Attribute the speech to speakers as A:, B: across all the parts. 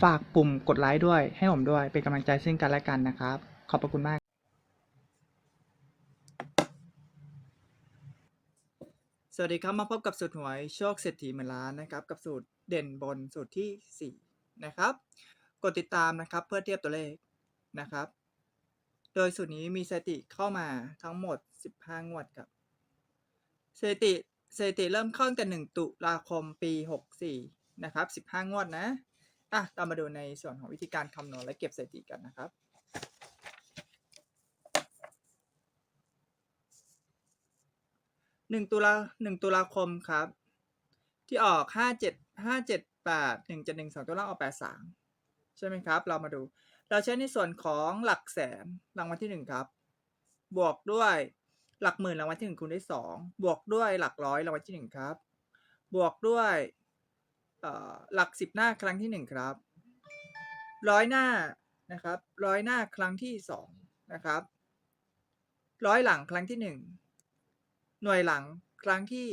A: ฝากปุ่มกดไลค์ด้วย ให้ผมด้วย เป็นกำลังใจซึ่งกันและกันนะครับ ขอบพระคุณมากสวัสดีครับ มาพบกับสูตรหวยโชคเศรษฐีหมื่นล้านนะครับ กับสูตรเด่นบนสูตรที่ 4 นะครับ กดติดตามนะครับเพื่อเทียบตัวเลขนะครับ โดยสูตรนี้มีสถิติเข้ามาทั้งหมด 15 งวดครับสถิติสถิติเริ่มเข้าตั้งแต่ 1 ตุลาคมปี 64 นะครับ 15 งวดนะ อะเรามาดูในส่วนของวิธีการคำนวณและเก็บสถิติกันนะครับ หนึ่งตุลาหนึ่งตุลาคมครับ ที่ออกห้าเจ็ดห้าเจ็ดแปดหนึ่งเจ็ดหนึ่งสองตัวล่างออกแปดสามใช่ไหมครับ เรามาดู เราใช้ในส่วนของหลักแสนรางวัลที่หนึ่งครับ บวกด้วยหลักหมื่นรางวัลที่หนึ่งคูณด้วยสองบวกด้วยหลักร้อยรางวัลที่หนึ่งครับ บวกด้วย หลักสิบหน้าครั้งที่หนึ่งครับร้อยหน้านะครับร้อยหน้าครั้งที่สองนะครับร้อยหลังครั้งที่หนึ่งหน่วยหลังครั้งที่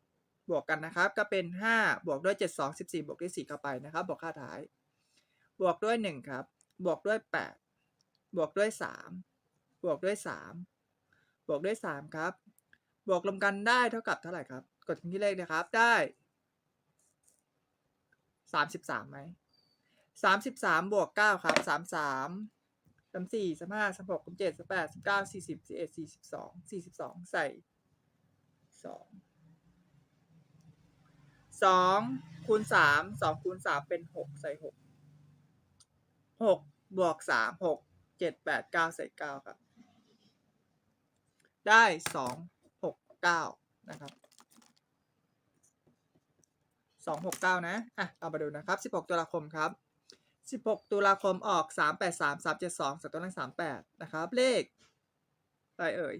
A: 1บวกกันนะครับ ก็เป็น5บวกด้วย7 2 14บสี่บวกด้วย4เข้าไปนะครับ บวกค่าท้าย บวกด้วย1ครับ บวกด้วย8บวกด้วย3บวกด้วย3บวกด้วย3ครับ บวกรวมกันได้เท่ากับเท่าไหร่ครับ กดที่เลขนะครับได้ 33ไหม33บสามบวก9ครับ33สามสี่สามห้าสามหกสามเจ็ดสามแปดสามเก้าสี่สิบสี่เอ็ดสี่สิบสองสี่สิบสองใส่สองสองคูณสามสองคูณสามเป็นหกใส่หกหกบวกสามหกเจ็ดแปดเก้าใส่เก้าครับ ได้สองหกเก้านะครับ สองหกเก้านะ อะเอามาดูนะครับสิบหกตุลาคมครับ 16 ตุลาคมออก 383 372สัตว์ตัวเลข38 นะครับ เลขอะไรเอ่ย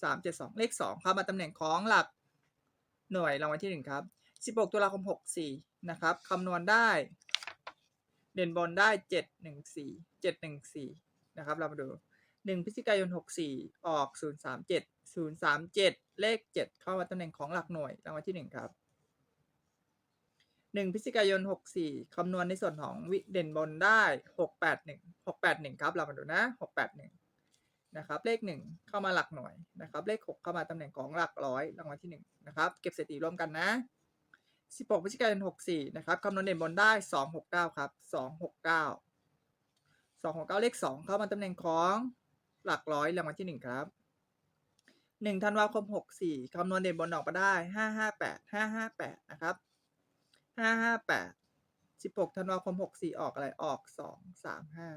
A: 372 เลข2เข้ามาตำแหน่งของหลักหน่วยรางวัลที่ 1 ครับ 16 ตุลาคม 64 นะครับคำนวณได้ เด่นบนได้ 714 714 นะครับ เรามาดู 1พฤศจิกายน 64 ออก 037 037 เลข 7 เข้ามาตำแหน่งของหลักหน่วยรางวัลที่ 1 ครับ หนึ่งพฤศจิกายนหกสี่คำนวณในส่วนของวิเด่นบนได้หกแปดหนึ่งหกแปดหนึ่งครับ เรามาดูนะหกแปดหนึ่งนะครับ เลขหนึ่งเข้ามาหลักหน่วยนะครับ เลขหกเข้ามาตำแหน่งของหลักร้อยรางวัลที่หนึ่งนะครับ เก็บสถิติร่วมกันนะสิบหกพฤศจิกายนหกสี่นะครับคำนวณเด่นบนได้สองหกเก้าครับสองหกเก้าสองหกเก้าเลขสองเข้ามาตำแหน่งของหลักร้อยรางวัลที่หนึ่งครับหนึ่งธันวาคมหกสี่คำนวณเด่นบนออกมาได้ห้าห้าแปดห้าห้าแปดนะครับ ห้าห้าแปดสิบหกธันวาคมหกสี่ออกอะไรออกสองสามห้า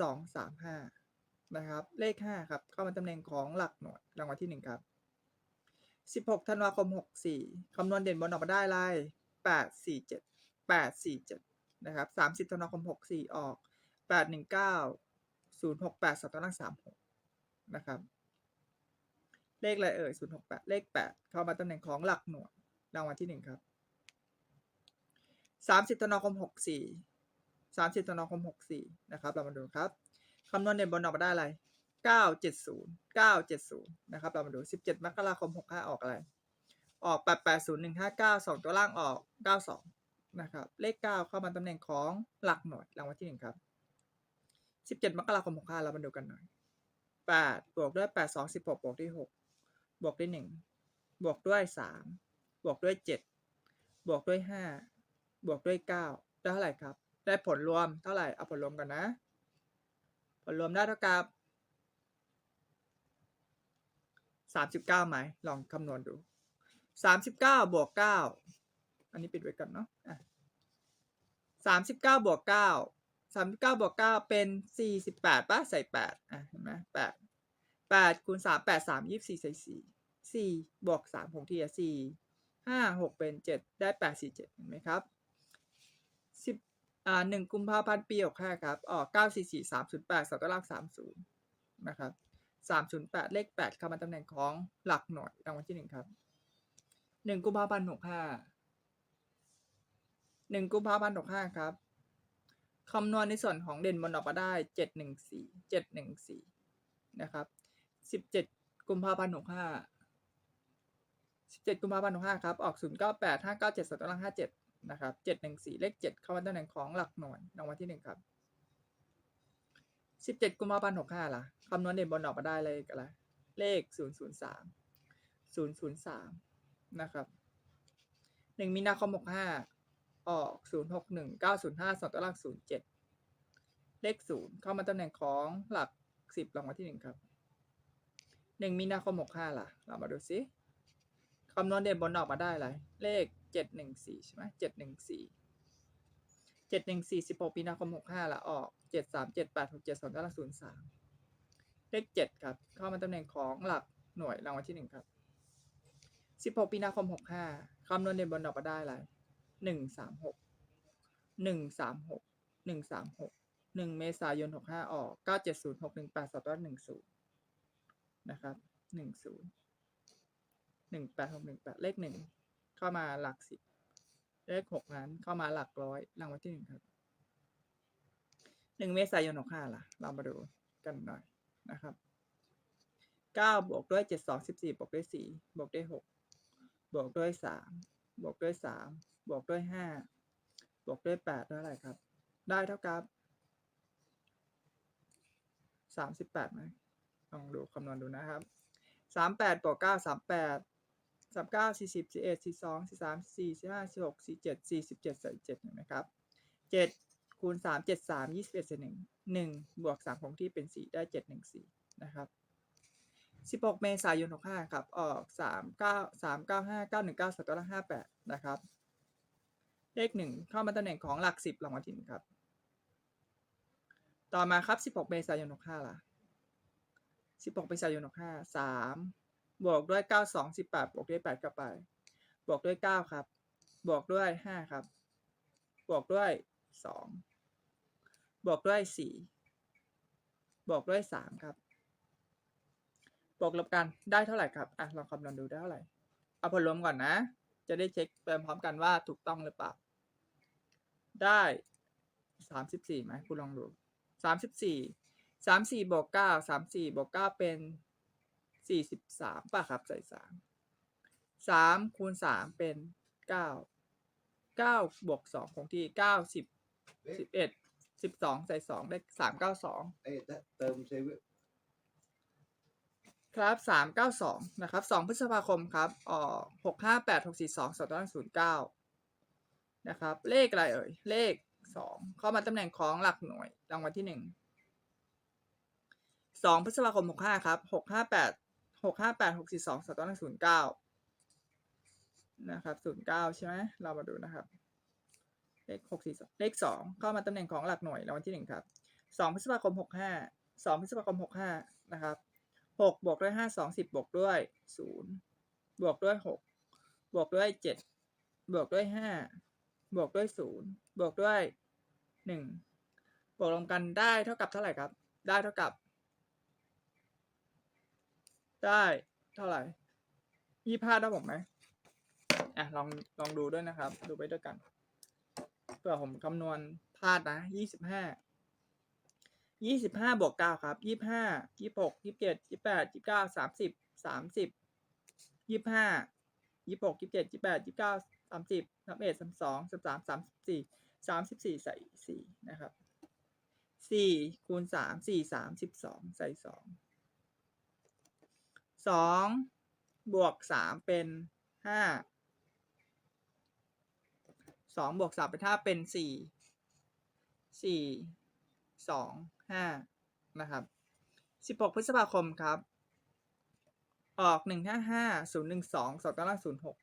A: สองสามห้านะครับ เลขห้าครับ เข้ามาตำแหน่งของหลักหน่วยรางวัลที่หนึ่งครับสิบหกธันวาคมหกสี่คำนวณเด่นบนออกมาได้ไรแปดสี่เจ็ดแปดสี่เจ็ดนะครับสามสิบธันวาคมหกสี่ออกแปดหนึ่งเก้าศูนย์หกแปดสัตว์ตัวล่างสามหกนะครับ เลขอะไรเอ่ยศูนย์หกแปดเลขแปดเข้ามาตำแหน่งของหลักหน่วยรางวัลที่หนึ่งครับ สามสิบธันวาคมหกสี่สามสิบธันวาคมหกสี่นะครับ เรามาดูครับคำนวณเด่นบนออกมาได้อะไรเก้าเจ็ดศูนย์เก้าเจ็ดศูนย์นะครับ เรามาดูสิบเจ็ดมกราคมหกห้าออกอะไร ออกแปดแปดศูนย์หนึ่งห้าเก้าสองตัวล่างออกเก้าสองนะครับ เลขเก้าเข้ามาตำแหน่งของหลักหน่วยรางวัลที่หนึ่งครับสิบเจ็ดมกราคมหกห้าเรามาดูกันหน่อยแปดบวกด้วยแปดสองสิบหกบวกด้วยหกบวกด้วยหนึ่งบวกด้วยสามบวกด้วยเจ็ดบวกด้วยห้า บวกด้วยเก้าได้เท่าไหร่ครับ ได้ผลรวมเท่าไหร่ เอาผลรวมกันนะ ผลรวมได้เท่ากับสามสิบเก้าไหม ลองคำนวณดูสามสิบเก้าบวกเก้าอันนี้ปิดไว้ก่อนเนาะะสามสิบเก้าบวกเก้าสามสิบเก้าบวกเก้าเป็นสี่สิบแปดป่ะใส่แปดอะ เห็นไหมแปดแปดคูณสามแปดสามยี่สิบสี่ใส่สี่สี่บวกสามคงที่อะสี่ห้าหกเป็นเจ็ดได้แปดสี่เจ็ดเห็นไหมครับ สิบอ่าหนึ่งกุมภาพันธ์ปีหกห้าครับออกเก้าสี่สี่สามศูนย์แปดสองตัวล่างสามศูนย์นะครับสามศูนย์แปดเลขแปดเข้ามาตำแหน่งของหลักหน่วยรางวัลที่หนึ่งครับหนึ่งกุมภาพันธ์หกห้าหนึ่งกุมภาพันธ์หกห้าครับคำนวณในส่วนของเด่นบนออกมาได้เจ็ดหนึ่งสี่เจ็ดหนึ่งสี่นะครับสิบเจ็ดกุมภาพันธ์หกห้าสิบเจ็ดกุมภาพันธ์หกห้าครับ ออกศูนย์เก้าแปดห้าเก้าเจ็ดสองตัวล่างห้าเจ็ด นะครับเจ็ดหนึ่งสี่เลขเจ็ดเข้ามาตำแหน่งของหลักหน่วยรางวัลที่หนึ่งครับสิบเจ็ดกุมภาพันธ์หกห้าล่ะคำนวณเด่นบนออกมาได้เลยกันละเลขศูนย์ศูนย์สามศูนย์ศูนย์สามนะครับหนึ่งมีนาคมหกห้าออกศูนย์หกหนึ่งเก้าศูนย์ห้าสองตัวหล่างศูนย์เจ็ดเลขศูนย์เข้ามาตำแหน่งของหลักสิบรางวัลที่หนึ่งครับหนึ่งมีนาคมหกห้าล่ะ เรามาดูซิคำนวณเด่นบนออกมาได้อะไรเลข เจ็ดหนึ่งสี่ใช่ไหมเจ็ดหนึ่งสี่เจ็ดหนึ่งสี่สิบหกมีนาคมหกห้าละออกเจ็ดสามเจ็ดแปดหกเจ็ดสองตาราศูนย์สามเลขเจ็ดครับ เข้ามาตำแหน่งของหลักหน่วยรางวัลที่หนึ่งครับสิบหกมีนาคมหกห้าคำนวณเด่นบนดอกมาได้อะไรหนึ่งสามหกหนึ่งสามหกหนึ่งสามหกหนึ่งเมษายนหกห้าออกเก้าเจ็ดศูนย์หกหนึ่งแปดสองตัวหนึ่งศูนย์นะครับหนึ่งศูนย์หนึ่งแปดหกหนึ่งแปดเลขหนึ่ง เข้ามาหลักสิบเลขหกนั้นเข้ามาหลักร้อยรางวัลที่หนึ่งครับหนึ่งเมษายนหกห้าล่ะ เรามาดูกันหน่อยนะครับเก้าบวกด้วยเจ็ดสองสิบสี่บวกด้วยสี่บวกด้วยหกบวกด้วยสามบวกด้วยสามบวกด้วยห้าบวกด้วยแปดได้อะไรครับ ได้เท่ากับสามสิบแปดไหมลองดูคำนวณดูนะครับสามแปดบวกเก้าสามแปด สามเก้าสี่สิบสี่เอ็ดสี่สองสี่สามสี่สี่ห้าสี่หกสี่เจ็ดสี่สิบเจ็ดใส่เจ็ดเห็นไหมครับเจ็ดคูณสามเจ็ดสามยี่สิบเอ็ดใส่หนึ่งหนึ่งบวกสามคงที่เป็นสี่ได้เจ็ดหนึ่งสี่นะครับสิบหกเมษายนหกห้าครับออกสามเก้าสามเก้าห้าเก้าหนึ่งเก้าสตัวละห้าแปดนะครับเลขหนึ่งเข้ามาตำแหน่งของหลักสิบรางวัลที่หนึ่งครับ ต่อมาครับสิบหกเมษายนหกห้าล่ะสิบหกเมษายนหกห้าสาม บวกด้วยเก้าสองสิบแปดบวกด้วยแปดกลับไป บวกด้วยเก้าครับ บวกด้วยห้าครับ บวกด้วยสองบวกด้วยสี่บวกด้วยสามครับ บวกลบกันได้เท่าไหร่ครับ อะลองคำนวณดูได้เท่าไหร่ เอาผลรวมก่อนนะ จะได้เช็คไปพร้อมกันว่าถูกต้องหรือเปล่า ได้สามสิบสี่ไหมคุณลองดูสามสิบสี่สามสี่บวกเก้าสามสี่บวกเก้าเป็น สี่สิบสามป่ะครับใส่สามสามคูณสามเป็นเก้าเก้าบวกสองคงที่เก้าสิบสิบเอ็ดสิบสองใส่สองได้สามเก้าสอง
B: เอ้ยเติมเซเว่น
A: ครับสามเก้าสองนะครับสองพฤษภาคมครับออกหกห้าแปดหกสี่สองสองต้นศูนย์เก้านะครับ เลขอะไรเอ่ย เลขสองเข้ามาตำแหน่งของหลักหน่วยรางวัลที่หนึ่งสองพฤษภาคมหกห้าครับหกห้าแปด หกห้าแปดหกสี่สองสองต้นศูนย์เก้านะครับศูนย์เก้าใช่ไหมเรามาดูนะครับ เลขหกสี่สองเลขสองเข้ามาตำแหน่งของหลักหน่วยรางวัลที่หนึ่งครับสองพฤษภาคมหกห้าสองพฤษภาคมหกห้านะครับหกบวกด้วยห้าสองสิบบวกด้วยศูนย์บวกด้วยหกบวกด้วยเจ็ดบวกด้วยห้าบวกด้วยศูนย์บวกด้วยหนึ่งบวกรวมกันได้เท่ากับเท่าไหร่ครับ ได้เท่ากับ ได้เท่าไหร่ยี่ห้าได้ผมไหมอะลองลองดูด้วยนะครับ ดูไปด้วยกันเผื่อผมคำนวณพลาดนะยี่สิบห้ายี่สิบห้าบวกเก้าครับยี่ห้ายี่หกยี่เจ็ดยี่แปดยี่เก้าสามสิบสามสิบยี่ห้ายี่หกยี่เจ็ดยี่แปดยี่เก้าสามสิบสามเอ็ดสามสองสามสามสามสี่สามสิบสี่ใส่สี่นะครับสี่คูณสามสี่สามสิบสองใส่สอง สองบวกสามเป็นห้าสองบวกสามเป็นห้าเป็นสี่สี่สองห้านะครับสิบหกพฤษภาคมครับ ออกหนึ่งห้าห้าศูนย์หนึ่งสองสองตารางศูนย์หก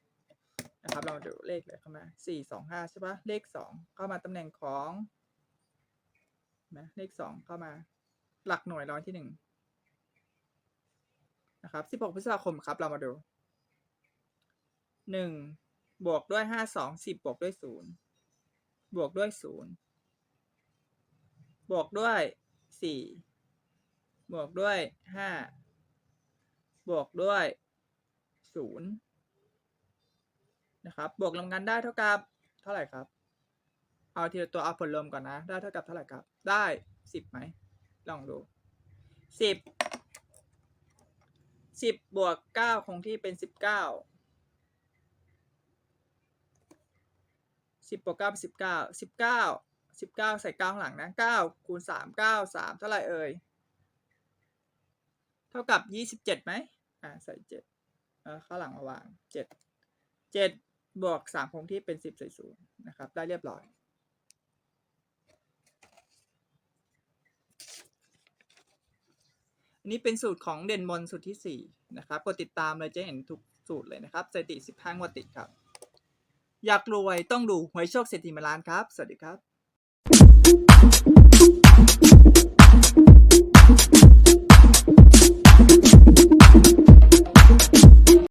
A: นะครับเรามาดูเลขเลยเข้ามาสี่สองห้าใช่ปะเลขสองเข้ามาตำแหน่งของนะเลขสองเข้ามา หลักหน่วยร้อยที่หนึ่ง นะครับสิบหกพฤษภาคมครับ เรามาดูหนึ่งบวกด้วยห้าสองสิบบวกด้วยศูนย์บวกด้วยศูนย์บวกด้วยสี่บวกด้วยห้าบวกด้วยศูนย์นะครับ บวกรวมกันได้เท่ากับเท่าไหร่ครับ เอาทีละตัวเอาผลรวมก่อนนะ ได้เท่ากับเท่าไหร่ครับ ได้สิบไหมลองดูสิบ สิบบวกเก้าคงที่เป็นสิบเก้าสิบบวกเก้าเป็นสิบเก้าสิบเก้าสิบเก้าใส่เก้างหลังนะเก้าคูณสามเก้าสามเท่าไหร่เอ่ยเท่ากับยี่สิบเจ็ดไหมอ่าใส่เจ็ดเออข้างหลังมาวางเจ็ดเจ็ดบวกสามคงที่เป็นสิบใส่ศูนย์นะครับ ได้เรียบร้อยันนี้เป็นสูตรของเด่นมนสูตรที่ 4 นะครับกดติดตามเลยจะเห็นทุกสูตรเลยนะครับสถิติ15งวดติดครับ อยากรวยต้องดูหวยโชคเศรษฐีมาลานครับ สวัสดีครับ